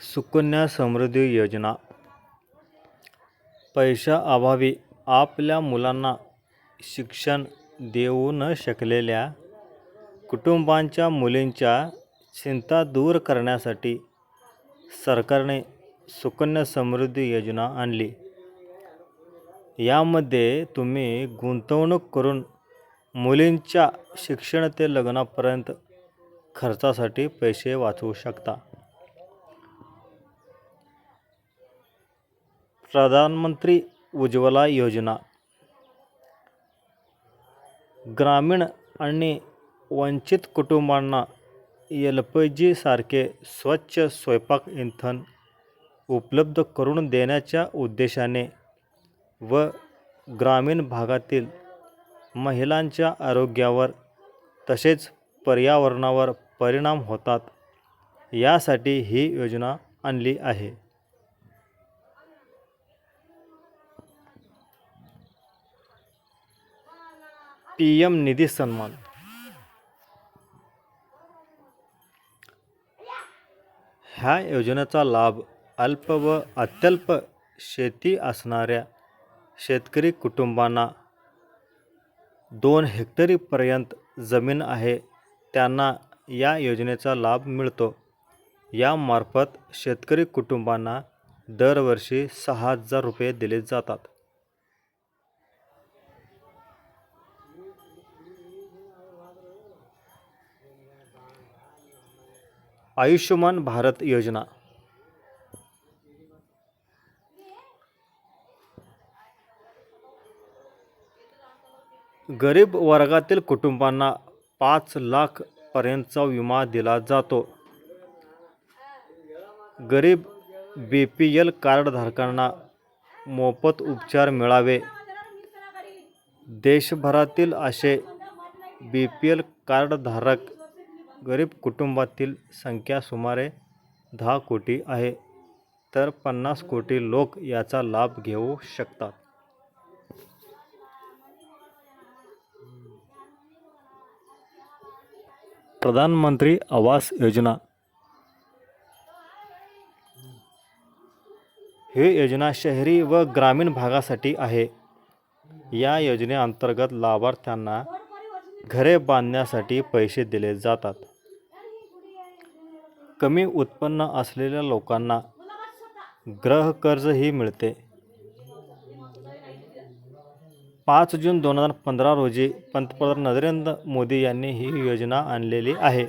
सुकन्या समृद्धी योजना. पैशाअभावी आपल्या मुलांना शिक्षण देऊ न शकलेल्या कुटुंबांच्या मुलींच्या चिंता दूर करण्यासाठी सरकारने सुकन्या समृद्धी योजना आणली. यामध्ये तुम्ही गुंतवणूक करून मुलींच्या शिक्षण ते लग्नापर्यंत खर्चासाठी पैसे वाचवू शकता. प्रधानमंत्री उज्ज्वला योजना. ग्रामीण आणि वंचित कुटुंबांना एल पी जीसारखे स्वच्छ स्वयंपाक इंधन उपलब्ध करून देण्याच्या उद्देशाने व ग्रामीण भागातील महिलांच्या आरोग्यावर तसेच पर्यावरणावर परिणाम होतात यासाठी ही योजना आणली आहे. पी एम निधी सन्मान. ह्या योजनेचा लाभ अल्प व अत्यल्प शेती असणाऱ्या शेतकरी कुटुंबांना दोन हेक्टरीपर्यंत जमीन आहे त्यांना या योजनेचा लाभ मिळतो. यामार्फत शेतकरी कुटुंबांना दरवर्षी सहा हजार रुपये दिले जातात. आयुष्यमान भारत योजना. गरीब वर्गातील कुटुंबांना पाच लाखपर्यंतचा विमा दिला जातो. गरीब बी पी एल कार्डधारकांना मोफत उपचार मिळावे. देशभरातील असे बी पी एल कार्डधारक गरीब कुटुंबातील संख्या सुमारे दहा कोटी आहे तर पन्नास कोटी लोक याचा लाभ घेऊ शकतात. प्रधानमंत्री आवास योजना. ही योजना शहरी व ग्रामीण भागासाठी आहे. या योजनेअंतर्गत लाभार्थ्यांना घरे बांधण्यासाठी पैसे दिले जातात. कमी उत्पन्न असलेल्या लोकांना गृहकर्जही मिळते. पाच जून दोन हजार पंधरा रोजी पंतप्रधान नरेंद्र मोदी यांनी ही योजना आणलेली आहे.